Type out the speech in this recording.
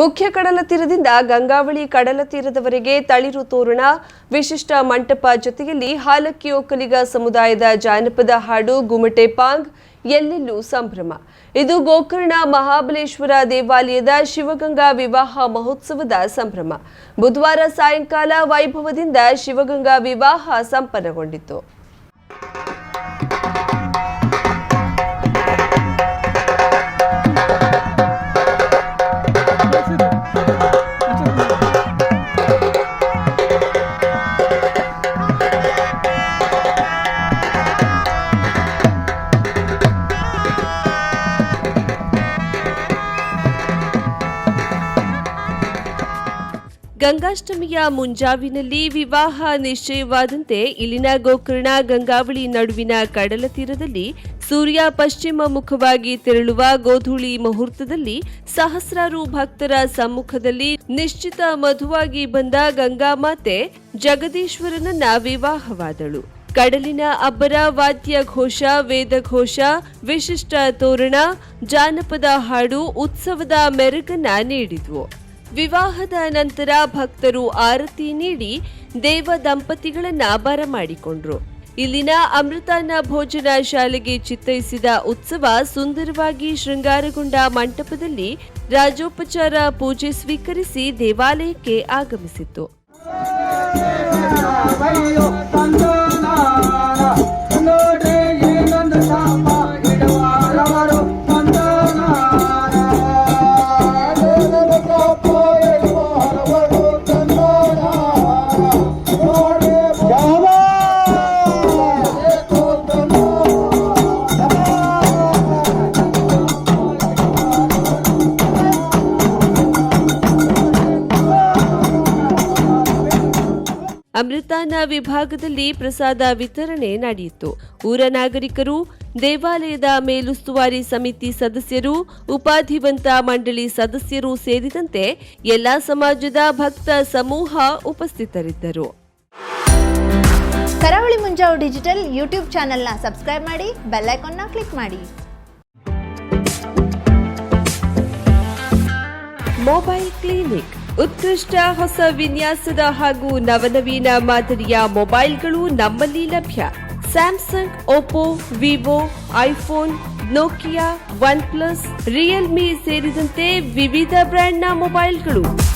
ಮುಖ್ಯ ಕಡಲ ತೀರದಿಂದ ಗಂಗಾವಳಿ ಕಡಲ ತೀರದವರೆಗೆ ತಳಿರು ತೋರಣ, ವಿಶಿಷ್ಟ ಮಂಟಪ ಜೊತೆಯಲ್ಲಿ ಹಾಲಕ್ಕಿ ಒಕ್ಕಲಿಗ ಸಮುದಾಯದ ಜಾನಪದ ಹಾಡು ಗುಮಟೆ ಪಾಂಗ್, ಎಲ್ಲೆಲ್ಲೂ ಸಂಭ್ರಮ. ಇದು ಗೋಕರ್ಣ ಮಹಾಬಲೇಶ್ವರ ದೇವಾಲಯದ ಶಿವಗಂಗಾ ವಿವಾಹ ಮಹೋತ್ಸವದ ಸಂಭ್ರಮ. ಬುಧವಾರ ಸಾಯಂಕಾಲ ವೈಭವದಿಂದ ಶಿವಗಂಗಾ ವಿವಾಹ ಸಂಪನ್ನಗೊಂಡಿತು. ಗಂಗಾಷ್ಟಮಿಯ ಮುಂಜಾವಿನಲ್ಲಿ ವಿವಾಹ ನಿಶ್ಚಯವಾದಂತೆ ಇಲ್ಲಿನ ಗೋಕರ್ಣ ಗಂಗಾವಳಿ ನಡುವಿನ ಕಡಲ ತೀರದಲ್ಲಿ ಸೂರ್ಯ ಪಶ್ಚಿಮ ಮುಖವಾಗಿ ತೆರಳುವ ಗೋಧೂಳಿ ಮುಹೂರ್ತದಲ್ಲಿ ಸಹಸ್ರಾರು ಭಕ್ತರ ಸಮ್ಮುಖದಲ್ಲಿ ನಿಶ್ಚಿತ ಮಧುವಾಗಿ ಬಂದ ಗಂಗಾಮಾತೆ ಜಗದೀಶ್ವರನನ್ನ ವಿವಾಹವಾದಳು. ಕಡಲಿನ ಅಬ್ಬರ ವಾದ್ಯ ಘೋಷ, ವೇದ ಘೋಷ, ವಿಶಿಷ್ಟ ತೋರಣ, ಜಾನಪದ ಹಾಡು, ಉತ್ಸವದ ಮೆರುಗನ್ನ ನೀಡಿದ್ವು. ವಿವಾಹದ ನಂತರ ಭಕ್ತರು ಆರತಿ ನೀಡಿ ದೇವ ದಂಪತಿಗಳನ್ನ ಬರಮಾಡಿಕೊಂಡ್ರು ಇಲ್ಲಿನ ಅಮೃತಾನ ಭೋಜನ ಶಾಲೆಗೆ ಚಿತ್ತೈಸಿದ ಉತ್ಸವ ಸುಂದರವಾಗಿ ಶೃಂಗಾರಗೊಂಡ ಮಂಟಪದಲ್ಲಿ ರಾಜೋಪಚಾರ ಪೂಜೆ ಸ್ವೀಕರಿಸಿ ದೇವಾಲಯಕ್ಕೆ ಆಗಮಿಸಿತು ಅಮೃತಾನ ವಿಭಾಗದಲ್ಲಿ ಪ್ರಸಾದ ವಿತರಣೆ ನಡೆಯಿತು. ಊರ ನಾಗರಿಕರು ದೇವಾಲಯದ ಮೇಲುಸ್ತುವಾರಿ ಸಮಿತಿ ಸದಸ್ಯರು ಉಪಾಧಿವಂತ ಮಂಡಳಿ ಸದಸ್ಯರು ಸೇರಿದಂತೆ ಎಲ್ಲಾ ಸಮಾಜದ ಭಕ್ತ ಸಮೂಹ ಉಪಸ್ಥಿತರಿದ್ದರು. ಕರಾವಳಿ ಮುಂಜಾವು ಡಿಜಿಟಲ್ ಯೂಟ್ಯೂಬ್ ಚಾನೆಲ್ನ ಸಬ್ಸ್ಕ್ರೈಬ್ ಮಾಡಿ ಬೆಲ್ ಐಕಾನ್ನ ಕ್ಲಿಕ್ ಮಾಡಿ. Mobile clinic. ಉತ್ಕೃಷ್ಟ ಹೊಸ ವಿನ್ಯಾಸದ ಹಾಗೂ ನವನವೀನ ಮಾದರಿಯ ಮೊಬೈಲ್ಗಳು ನಮ್ಮಲ್ಲಿ ಲಭ್ಯ. Samsung, Oppo, Vivo, iPhone, Nokia OnePlus Realme ಸೇರಿದಂತೆ ವಿವಿಧ ಬ್ರ್ಯಾಂಡ್ನ ಮೊಬೈಲ್ಗಳು.